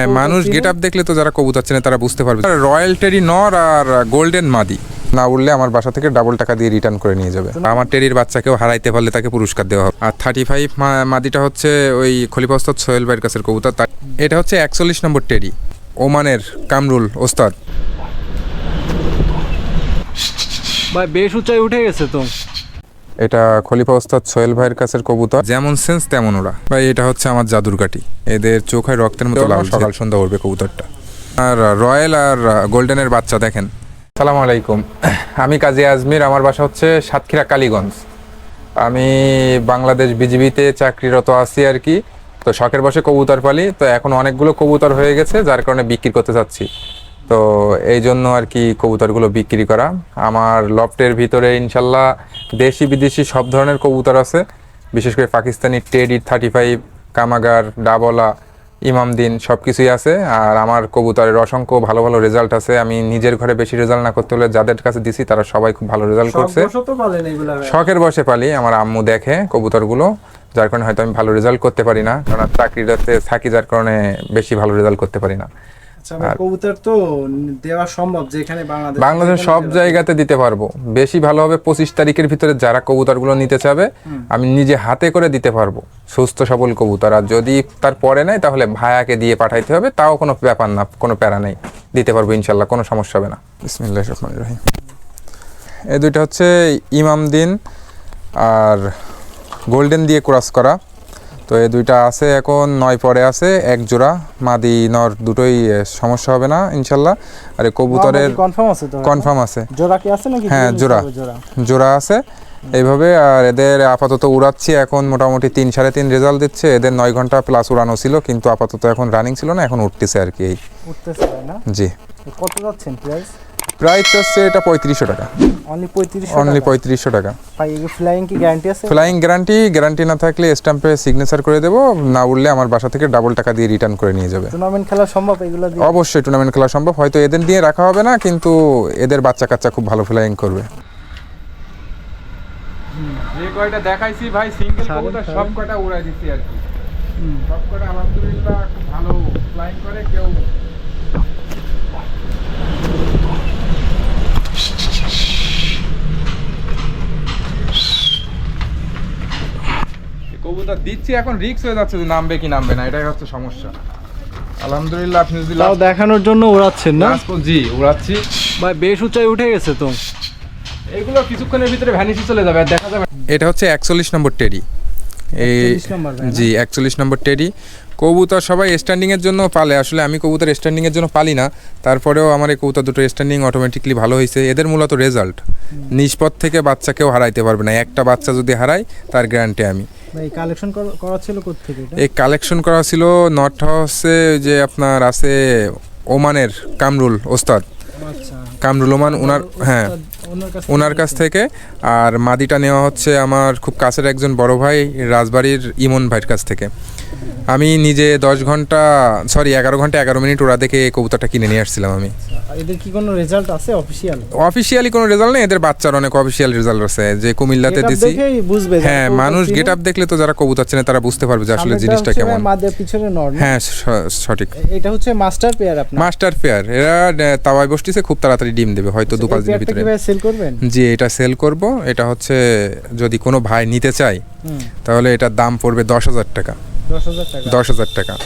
হ্যাঁ, মানুষ get up দেখলে তো যারা কবুতর চেনে তারা বুঝতে পারবে। রয়্যাল টেরি নর আর গোল্ডেন মাদি না উঠলে আমার বাসা থেকে ডাবল টাকা দিয়ে রিটার্ন করে নিয়ে যাবে। আমার টেরির বাচ্চাকেও হারাইতে পারলে তাকে পুরস্কার দেওয়া হবে। আর থার্টি ফাইভ মাদিটা হচ্ছে ওই খলিফাস্তাদ সোহেল ভাইয়ের কাছের কবুতর। এটা হচ্ছে একচল্লিশ নম্বর টেরি ওমানের কামরুল ওস্তাদ। ভাই বেশ উঁচাই উঠে গেছে তো। এটা খলিফা ওস্তাদ সোহেল ভাইয়ের কাছের কবুতর। যেমন সেন্স তেমন ওরা। ভাই এটা হচ্ছে আমার জাদুর কাঠি এদের চোখে রক্তের মতো লাল সকাল সন্ধ্যা উঠবে কবুতরটা। আর রয়্যাল আর গোল্ডেনের বাচ্চা দেখেন। সালাম আলাইকুম। আমি কাজী আজমির আমার বাসা হচ্ছে সাতক্ষীরা কালীগঞ্জ। আমি বাংলাদেশ বিজিবিতে চাকরিরত আছি আর কি। তো শখের বসে কবুতর পালি। তো এখন অনেকগুলো কবুতর হয়ে গেছে যার কারণে বিক্রি করতে চাচ্ছি। তো এই জন্য আর কি কবুতরগুলো বিক্রি করা। আমার লফটের ভিতরে ইনশাল্লাহ দেশি বিদেশি সব ধরনের কবুতর আছে। বিশেষ করে পাকিস্তানি টেডি থার্টি ফাইভ কামাগার ডাবলা ইমামদিন সব কিছুই আছে। আর আমার কবুতরের অসংখ্য ভালো ভালো রেজাল্ট আছে। আমি নিজের ঘরে বেশি রেজাল্ট না করতে হলে যাদের কাছে দিছি তারা সবাই খুব ভালো রেজাল্ট করছে। শখের বসে পালি আমার আম্মু দেখে কবুতরগুলো যার কারণে হয়তো আমি ভালো রেজাল্ট করতে পারি না। কারণ চাকরিটাতে থাকি যার কারণে বেশি ভালো রেজাল্ট করতে পারি না। কবুতর তো দেওয়া সম্ভব যেখানে বাংলাদেশ বাংলাদেশের সব জায়গাতে দিতে পারব। বেশি ভালো হবে পঁচিশ তারিখের ভিতরে যারা কবুতরগুলো নিতে চাবে আমি নিজে হাতে করে দিতে পারব। সুস্থ সবল কবুতর। আর যদি তার পরে নেয় তাহলে ভায়াকে দিয়ে পাঠাইতে হবে। তাও কোনো ব্যাপার না কোনো প্যারা নেই। দিতে পারব ইনশাল্লাহ কোনো সমস্যা হবে না। বিসমিল্লাহ রহমান রহিম। এই দুইটা হচ্ছে ইমাম দিন আর গোল্ডেন দিয়ে ক্রস করা। তো এই দুইটা আছে এখন নয় পরে আছে এক জোড়া মাদি নর দুটোই সমস্যা হবে না ইনশাল্লাহ। আর কবুতরের কনফার্ম আছে কনফার্ম আছে। জোড়া কি আছে নাকি? হ্যাঁ, জোড়া। জোড়া। আছে। এইভাবে আর এদের আপাতত উড়াচ্ছি এখন মোটামুটি তিন সাড়ে তিন রেজাল্ট দিচ্ছে। এদের নয় ঘণ্টা প্লাস উড়ানো ছিল কিন্তু আপাতত এখন রানিং ছিল না এখন উঠতেছে আর কি এই। উঠতেছে না? জি। কত যাচ্ছেন প্রাইস প্রাইস হচ্ছে এটা পঁয়ত্রিশশো টাকা। অনলি পঁয়ত্রিশ অনলি পঁয়ত্রিশশো টাকা। ভাই ফ্লাইং কি গ্যারান্টি আছে? ফ্লাইং গ্যারান্টি গ্যারান্টি না থাকলে স্ট্যাম্পে সিগনেচার করে দেবো না উঠলে আমার বাসা থেকে ডাবল টাকা দিয়ে রিটার্ন করে নিয়ে যাবে। টুর্নামেন্ট খেলা সম্ভব এগুলো দিয়ে? অবশ্যই টুর্নামেন্ট খেলা সম্ভব হয়তো এদের দিয়ে রাখা হবে না কিন্তু এদের বাচ্চা কাচ্চা খুব ভালো ফ্লাইং করবে। যে কয়টা দেখাইছি ভাই সিঙ্গেল কবুতর সব কয়টা উড়াই দিচ্ছি আর কি। সব কয়টা আলহামদুলিল্লাহ ভালো ফ্লাইং করে কেউ কবুতর দিচ্ছি এখন রিক্স হয়ে যাচ্ছে যে নামবে কি নামবে না এটাই হচ্ছে সমস্যা। আলহামদুলিল্লাহ আপনি যদি তাও দেখানোর জন্য উড়াচ্ছেন না? জি উড়াচ্ছি। ভাই বেশ উঁচাই উঠে গেছে তো। এগুলো কিছুক্ষণের ভিতরে ভ্যানিসি চলে যাবে আর দেখা যাবে এটা হচ্ছে একচল্লিশ নম্বর টেডি এই নম্বর জি একচল্লিশ নম্বর টেডি কবুতর সবাই স্ট্যান্ডিং এর জন্য পালে আসলে আমি কবুতর স্ট্যান্ডিং এর জন্য পালি না। তারপরেও আমার এই কবুতর দুটো স্ট্যান্ডিং অটোমেটিকলি ভালো হয়েছে। এদের মূলত রেজাল্ট নিষ্পদ থেকে বাচ্চা কেউ হারাইতে পারবে না। একটা বাচ্চা যদি হারায় তার গ্যারান্টি আমি। ভাই কালেকশন করা ছিল কোথেকে এই কালেকশন করা ছিল নর্থ হাউসে যে আপনার আছে ওমানের কামরুল ওস্তাদ। আচ্ছা। কামরুল ওমান ওনার হ্যাঁ। ওনার কাছ থেকে আর মাদিটা নেওয়া হচ্ছে আমার খুব কাছের একজন বড় ভাই রাজবাড়ির ইমন ভাইয়ের কাছ থেকে। আমি নিজে দশ ঘণ্টা সরি এগারো ঘণ্টা এগারো মিনিট ওরা দেখে কবুতরটা কিনে নিয়ে আসছিলাম আমি। এদের কি কোনো রেজাল্ট আছে অফিসিয়াল অফিসিয়ালি কোনো রেজাল্ট নেই এদের বাচ্চার অনেক অফিসিয়াল রেজাল্ট আছে যে কুমিল্লাতে দিছি। হ্যাঁ মানুষ গেট আপ দেখলে তো যারা কবুতর চেনে তারা বুঝতে পারবে যে আসলে জিনিসটা কেমন। মাদের পিছনে নর হ্যাঁ সঠিক। এটা হচ্ছে মাস্টার পেয়ার আপনার। মাস্টার পেয়ার এরা তাওয়ায় বসতিছে খুব তাড়াতাড়ি ডিম দেবে হয়তো দু পাঁচ দিনের ভিতরে। করবেন? জি এটা সেল করব। এটা হচ্ছে যদি কোনো ভাই নিতে চায় হুম। তাহলে এটার দাম পড়বে দশ হাজার টাকা। দশ হাজার টাকা?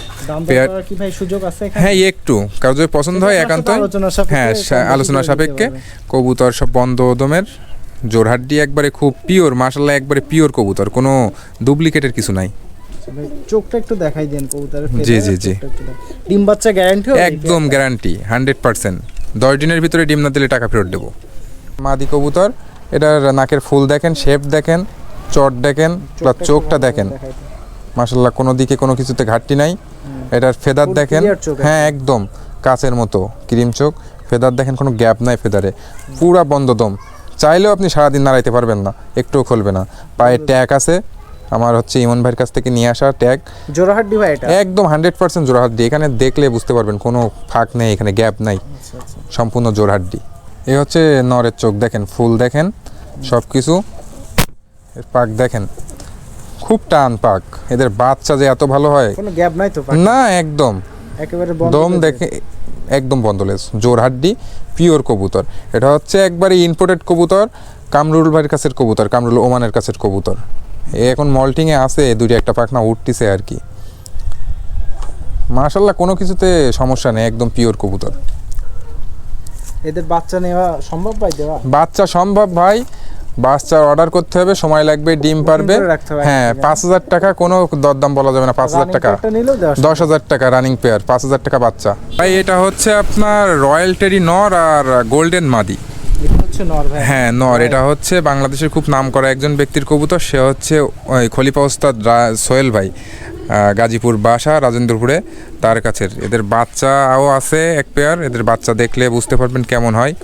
হ্যাঁ একটু। কারও যদি পছন্দ হয় একান্ত তো আলোচনা সাপেক্ষে হ্যাঁ সা- আলোচনা সাপেক্ষে। কবুতর সব বন্ধ ওদমের জোরহাড্ডি একবারে খুব পিওর মাসাল্লাহ একবারে পিওর কবুতর। কোনো ডুপ্লিকেটের কিছু নাই। চোখটা একটু দেখাই দেন কবুতরের জি, জি, জি। ডিম বাচ্চা গ্যারান্টি একদম গ্যারান্টি হান্ড্রেড পার্সেন্ট দশ দিনের ভিতরে ডিম না দিলে টাকা ফেরত দেবো। মাদি কবুতর এটার নাকের ফুল দেখেন শেপ দেখেন চট দেখেন বা চোখটা দেখেন। মাসাল্লাহ কোনো দিকে কোনো কিছুতে ঘাটতি নাই। এটার ফেদার দেখেন। হ্যাঁ একদম কাচের মতো ক্রিম চোখ। ফেদার দেখেন কোনো গ্যাপ নাই ফেদারে। পুরা বন্ধ দম চাইলেও আপনি সারাদিন নাড়াইতে পারবেন না একটুও খুলবে না। পায়ে ট্যাগ আছে। আমার হচ্ছে ইমন ভাইয়ের কাছ থেকে নিয়ে আসা ট্যাগ। জোড়াহাড্ডি ভাই এটা? একদম হান্ড্রেড পার্সেন্ট জোড়হাড্ডি। এখানে দেখলে বুঝতে পারবেন কোনো ফাঁক নেই এখানে গ্যাপ নাই। আচ্ছা, আচ্ছা। সম্পূর্ণ জোড়হাড্ডি। এই হচ্ছে নরের চোখ দেখেন ফুল দেখেন সব কিছু এর পাক দেখেন খুব টান পাক। এদের বাচ্চা যে এত ভালো হয়। কোনো গ্যাপ নাই তো না একদম। একেবারে দম দেখে একদম বন্ধলেস জোর হাড্ডি পিওর কবুতর। এটা হচ্ছে একবারে ইম্পোর্টেড কবুতর কামরুল ভাইয়ের কাছের কবুতর কামরুল ওমানের কাছের কবুতর। এ এখন মল্টিংয়ে আছে দুইটা একটা পাখনা উঠতিছে আর কি। মাশাল্লাহ কোনো কিছুতে সমস্যা নেই একদম পিওর কবুতর। এদের বাচ্চা নেওয়া সম্ভব ভাই দেওয়া? বাচ্চা সম্ভব ভাই। বাচ্চা অর্ডার করতে হবে সময় লাগবে ডিম পারবে। হ্যাঁ পাঁচ হাজার টাকা কোনো দরদাম বলা যাবে না পাঁচ হাজার টাকা। দশ হাজার টাকা রানিং পেয়ার পাঁচ হাজার টাকা বাচ্চা। ভাই এটা হচ্ছে আপনার রয়্যাল টেরি নর আর গোল্ডেন মাদি নর হ্যাঁ নর এটা হচ্ছে বাংলাদেশের খুব নাম করা একজন ব্যক্তির কবুতর সে হচ্ছে ওই খলিফা ওস্তাদ সোহেল ভাই। গাজীপুর বাসা রাজেন্দ্রপুরে তার কাছের। এদের বাচ্চাও আছে এক পেয়ার এদের বাচ্চা দেখলে বুঝতে পারবেন কেমন হয়।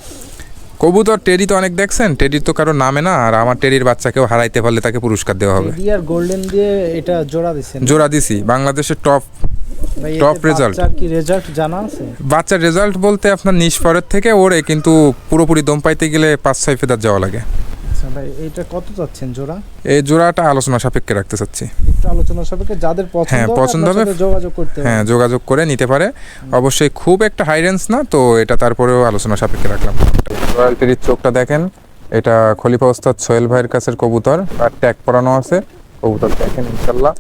কবুতর টেডি তো অনেক দেখছেন? টেডি তো কারও নামে না আর আমার টেডির বাচ্চাকেও হারাইতে পারলে তাকে পুরস্কার দেওয়া হবে। আর গোল্ডেন দিয়ে এটা জোড়া দিচ্ছেন জোড়া দিছি। বাংলাদেশের টপ result। বাচ্চার কি রেজাল্ট জানা আছে? বাচ্চার রেজাল্ট বলতে আপনার নিষ্পরের থেকে ওরে কিন্তু পুরোপুরি দম পাইতে গেলে পাঁচ ছয় ফেদার যাওয়া লাগে। আচ্ছা ভাই এটা কত চাচ্ছেন জোড়া? এই জোড়াটা আলোচনা সাপেক্ষে রাখতে চাচ্ছি। একটু আলোচনা সাপেক্ষে যাদের পছন্দ হ্যাঁ, পছন্দ হবে। যোগাযোগ করতে হ্যাঁ যোগাযোগ করে নিতে পারে। অবশ্যই খুব একটা হাই রেঞ্জ না তো এটা তারপরেও আলোচনা সাপেক্ষে রাখলাম। রয়্যাল টেরির চোখটা দেখেন এটা খলিফা ওস্তাদ সোহেল ভাইয়ের কাছের কবুতর আর ট্যাগ পরানো আছে। কবুতর দেখেন ইনশাল্লাহ।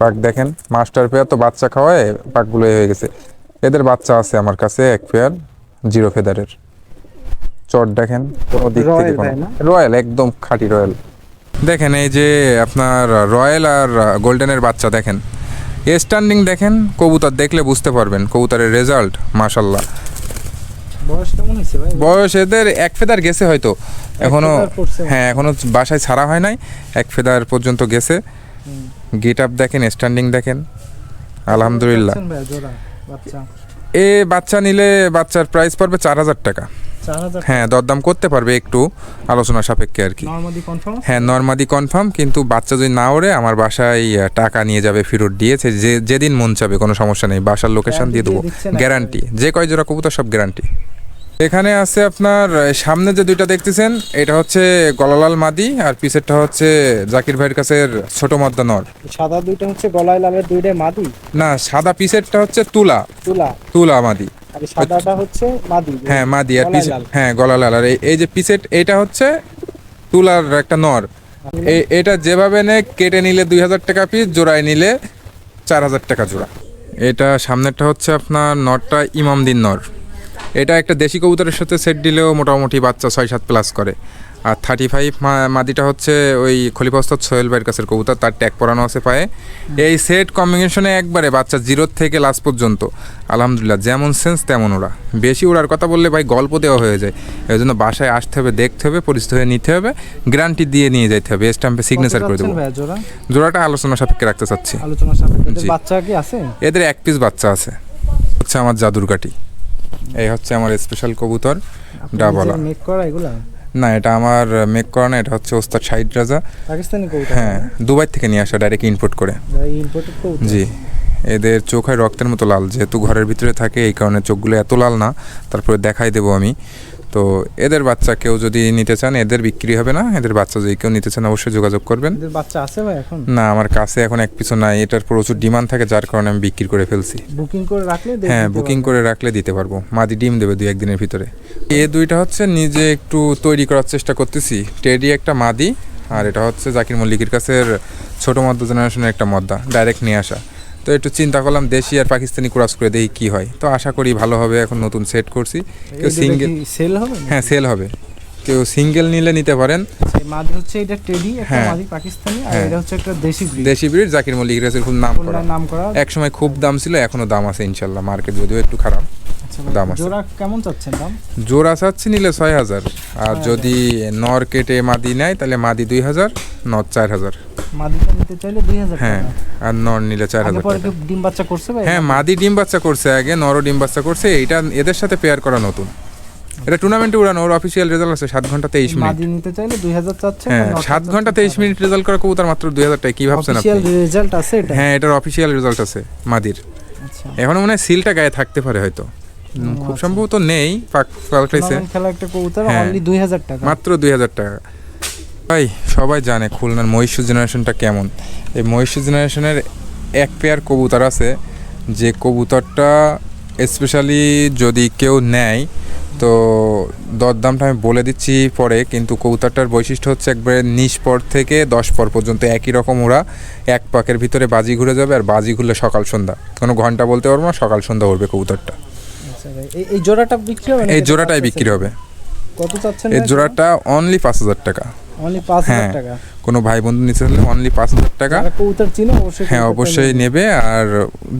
পাক দেখেন মাস্টার পেয়ার তো বাচ্চা খাওয়ায় পাকগুলো হয়ে গেছে। এদের বাচ্চা আছে আমার কাছে এক পেয়ার জিরো ফেদারের। চট দেখেন কোনো দিক থেকে রয়্যাল একদম খাঁটি রয়্যাল দেখেন এই যে আপনার রয়্যাল আর গোল্ডেনের বাচ্চা দেখেন। স্ট্যান্ডিং দেখেন কবুতর দেখলে বুঝতে পারবেন কবুতরের রেজাল্ট মাশাল্লাহ বয়স এদের এক ফেদার গেছে হয়তো। এখনও হ্যাঁ। এখনও বাসায় ছাড়া হয় নাই এক ফেদার পর্যন্ত গেছে। গেট আপ দেখেন স্ট্যান্ডিং দেখেন। আলহামদুলিল্লাহ। এ বাচ্চা নিলে বাচ্চার প্রাইস পড়বে চার হাজার টাকা। হ্যাঁ দরদাম করতে পারবে একটু আলোচনা সাপেক্ষে আর কি। হ্যাঁ নর্মাদি কনফার্ম কিন্তু বাচ্চা যদি না ওড়ে আমার বাসায় টাকা নিয়ে যাবে ফেরত দিয়েছে যে যেদিন মন চাবে কোনো সমস্যা নেই বাসার লোকেশন দিয়ে দেবো। গ্যারান্টি যে কয় জোড়া কবুতর সব গ্যারান্টি এখানে আছে আপনার সামনে যে দুইটা দেখতেছেন এটা হচ্ছে গলালাল মাদি আর পিছেরটা হচ্ছে জাকির ভাইয়ের কাছের ছোট মদ্দা নর। সাদা দুইটা হচ্ছে গলায় লালের দুইটাই মাদি? না সাদা পিছেরটা হচ্ছে তুলা। তুলা। তুলা মাদি। আর সাদাটা হচ্ছে মাদি হ্যাঁ মাদি আর হ্যাঁ গলা লাল। আর এই- যে পিসেট এটা হচ্ছে তুলার একটা নর। এটা যেভাবে নে কেটে নিলে দুই হাজার টাকা পিস জোড়ায় নিলে চার হাজার টাকা জোড়া। এটা সামনেরটা হচ্ছে আপনার নরটা ইমামদিন নর। এটা একটা দেশি কবুতরের সাথে সেট দিলেও মোটামুটি বাচ্চা ছয় সাত প্লাস করে। আর থার্টি ফাইভ মাদিটা হচ্ছে ওই খলিফা ওস্তাদ সোহেল ভাইয়ের কাছের কবুতর তার ট্যাগ পরানো আছে পায়ে। এই সেট কম্বিনেশনে একবারে বাচ্চা জিরোর থেকে লাস্ট পর্যন্ত। আলহামদুলিল্লাহ যেমন সেন্স তেমন ওরা। বেশি ওড়ার কথা বললে ভাই গল্প দেওয়া হয়ে যায়। এই জন্য বাসায় আসতে হবে দেখতে হবে পরিচিত হয়ে নিতে হবে গ্যারান্টি দিয়ে নিয়ে যেতে হবে। স্ট্যাম্পে সিগনেচার করে দেবো। জোড়াটা আলোচনা সাপেক্ষে রাখতে চাচ্ছি। আলোচনা সাপেক্ষে। এদের বাচ্চা কি আছে? এদের এক পিস বাচ্চা আছে। হচ্ছে আমার জাদুর কাঠি। এই হচ্ছে আমার স্পেশাল কবুতর ডাবলা মেক করা এগুলা? না এটা আমার মেক করা না এটা হচ্ছে ওস্তাদ শাহিদ রাজা। পাকিস্তানি কবুতর হ্যাঁ দুবাই থেকে নিয়ে আসা ডাইরেক্ট ইম্পোর্ট করে। ইম্পোর্টেড কবুতর? জি। এদের চোখ হয় রক্তের মতো লাল যেহেতু ঘরের ভিতরে থাকে এই কারণে চোখগুলো এত লাল না তারপরে দেখাই দেবো আমি। তো এদের বাচ্চা কেউ যদি নিতে চান এদের বিক্রি হবে না। এদের বাচ্চা যদি কেউ নিতে চান অবশ্যই যোগাযোগ করবেন। এদের বাচ্চা আছে ভাই এখন? না আমার কাছে এখন এক পিছু নাই। এটার প্রচুর ডিমান্ড থাকে যার কারণে আমি বিক্রি করে ফেলছি। বুকিং করে রাখলে হ্যাঁ বুকিং করে রাখলে দিতে পারব। মাদি ডিম দেবে দুই একদিনের ভিতরে। এ দুইটা হচ্ছে নিজে একটু তৈরি করার চেষ্টা করতেছি। টেডি একটা মাদি আর এটা হচ্ছে জাকির মল্লিকের কাছের ছোট মদ্দা জেনারেশনের একটা মদ্দা ডাইরেক্ট নিয়ে আসা। তো একটু চিন্তা করলাম দেশি আর পাকিস্তানি ক্রস করে দেখি কি হয়। তো আশা করি ভালো হবে এখন নতুন সেট করছি। কেউ সিঙ্গেল সেল হবে? হ্যাঁ সেল হবে। কেউ সিঙ্গেল নিলে নিতে পারেন। মাদি হচ্ছে এটা টেডি একটা হ্যাঁ। মাদি পাকিস্তানি আর হ্যাঁ। এটা হচ্ছে একটা দেশি ব্রিড দেশি ব্রিড জাকির মল্লিক কাছে খুব নাম করা নাম করা এক সময় খুব দাম ছিল এখনও দাম আছে ইনশাল্লাহ মার্কেট যদিও একটু খারাপ। আচ্ছা দাম আছে। জোড়া কেমন চাচ্ছেন দাম? জোড়া চাচ্ছি নিলে ছয় হাজার। আর যদি নর কেটে মাদি নেয় তাহলে মাদি দুই হাজার নর চার হাজার। মাদিটা নিতে চাইলে দুই হাজার হ্যাঁ টাকা। আর নর নিলে চার আগে হাজার পরে টাকা। কি ডিম বাচ্চা করছে ভাই? হ্যাঁ মাদি ডিম বাচ্চা করছে আগে নরও ডিম বাচ্চা করছে এইটা এদের সাথে পেয়ার করা নতুন। এটা টুর্নামেন্টে উড়ানো ওর অফিসিয়াল রেজাল্ট আছে সাত ঘণ্টা তেইশ মিনিট। মাদি নিতে চাইলে দুই হাজার চাচ্ছে হ্যাঁ সাত ঘণ্টা তেইশ মিনিট রেজাল্ট করা কবুতর মাত্র দুই হাজার টাকা কি ভাবছেন অফিসিয়াল রেজাল্ট আছে এটা? হ্যাঁ এটার অফিসিয়াল রেজাল্ট আছে মাদির। আচ্ছা। এখন মনে হয় সিলটা গায়ে থাকতে পারে হয়তো। খুব আচ্ছা। সম্ভবত নেই পাক পাল্টাইছে খেলা একটা কবুতর হ্যাঁ। অনলি দুই হাজার টাকা। মাত্র দুই হাজার টাকা। ভাই সবাই জানে খুলনার মহিষু জেনারেশনটা কেমন। এই মহিষু জেনারেশনের এক পেয়ার কবুতর আছে যে কবুতরটা স্পেশালি যদি কেউ নেয় তো দরদামটা আমি বলে দিচ্ছি পরে কিন্তু কবুতরটার বৈশিষ্ট্য হচ্ছে একবারে নিচ পর থেকে দশ পর পর্যন্ত একই রকম ওরা এক পাকের ভিতরে বাজি ঘুরে যাবে আর বাজি ঘুরলে সকাল সন্ধ্যা। কোনো ঘণ্টা বলতে পারব না সকাল সন্ধ্যা উঠবে কবুতরটা। আচ্ছা এই- এই জোড়াটা বিক্রি হবে এই জোড়াটাই বিক্রি হবে। কত চাচ্ছেন এই জোড়াটা অনলি পাঁচ হাজার টাকা। অনলি পাঁচ হাজার হ্যাঁ। টাকা। কোনো ভাই বন্ধু নিতে হলে অনলি পাঁচ হাজার টাকা। কবুতর চিনে অবশ্যই হ্যাঁ অবশ্যই নেবে। আর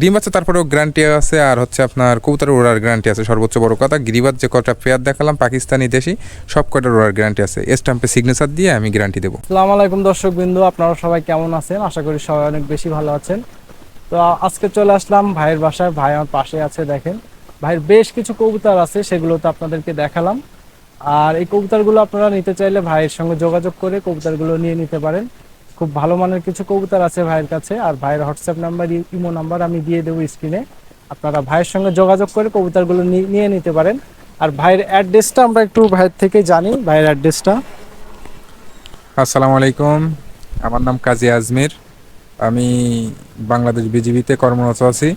ডিম আছে তারপরেও গ্যারান্টি আছে আর হচ্ছে আপনার কবুতরের ওড়ার গ্যারান্টি আছে সর্বোচ্চ বড় কথা। গিরিবাজ যে কটা পেয়ার দেখালাম পাকিস্তানি দেশি সব কটার ওড়ার গ্যারান্টি আছে। স্টাম্পে সিগনেচার দিয়ে আমি গ্যারান্টি দেবো। আসসালামু আলাইকুম দর্শক বিন্দু আপনারা সবাই কেমন আছেন? আশা করি সবাই অনেক বেশি ভালো আছেন। তো আজকে চলে আসলাম ভাইয়ের বাসায়। ভাই আমার পাশে আছে দেখেন। ভাইয়ের বেশ কিছু কবুতর আছে সেগুলো তো আপনাদেরকে দেখালাম। আর এই কবুতরগুলো আপনারা নিতে চাইলে ভাইয়ের সঙ্গে যোগাযোগ করে কবুতরগুলো নিয়ে নিতে পারেন। খুব ভালো মানের কিছু কবুতর আছে ভাইয়ের কাছে, আর ভাইয়ের হোয়াটসঅ্যাপ নাম্বার ইমো নাম্বার আমি দিয়ে দেবো স্ক্রিনে। আপনারা ভাইয়ের সঙ্গে যোগাযোগ করে কবুতরগুলো নিয়ে নিতে পারেন। আর ভাইয়ের অ্যাড্রেসটা আমরা একটু ভাইয়ের থেকে জানি, ভাইয়ের অ্যাড্রেসটা। আসসালামু আলাইকুম আমার নাম কাজী আজমির। আমি বাংলাদেশ বিজিবিতে কর্মরত আছি।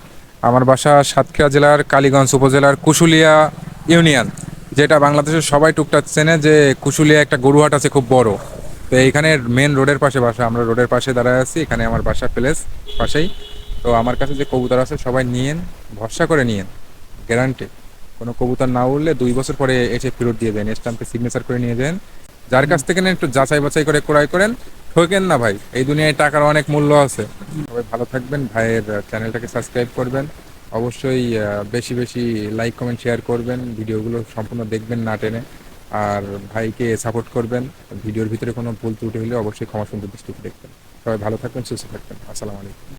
আমার বাসা সাতক্ষীরা জেলার কালীগঞ্জ উপজেলার কুশুলিয়া ইউনিয়ন। যেটা বাংলাদেশের সবাই টুকটাক চেনে যে কুশুলিয়া একটা গরুহাট আছে খুব বড়। তো এইখানে মেন রোডের পাশে বাসা, আমরা রোডের পাশে দাঁড়ায় আছি, এখানে আমার বাসা প্লেস পাশেই। তো আমার কাছে যে কবুতর আছে, সবাই নিয়েন, ভরসা করে নিয়েন গ্যারান্টি কোনো কবুতর না উঠলে দুই বছর পরে এসে ফেরত দিয়ে দেন স্টাম্পে সিগনেচার করে নিয়ে যান যার কাছ থেকে একটু যাচাই বাছাই করে ক্রয় করেন। ঠকেন না ভাই, এই দুনিয়ায় টাকার অনেক মূল্য আছে। সবাই ভালো থাকবেন, ভাইয়ের চ্যানেলটাকে সাবস্ক্রাইব করবেন। অবশ্যই বেশি বেশি লাইক কমেন্ট শেয়ার করবেন। ভিডিওগুলো সম্পূর্ণ দেখবেন না টেনে। আর ভাইকে সাপোর্ট করবেন। ভিডিওর ভিতরে কোনো ভুল ত্রুটি হলে অবশ্যই ক্ষমা সুন্দর দৃষ্টিতে দেখবেন। সবাই ভালো থাকবেন, সুস্থ থাকবেন। আসসালামু আলাইকুম।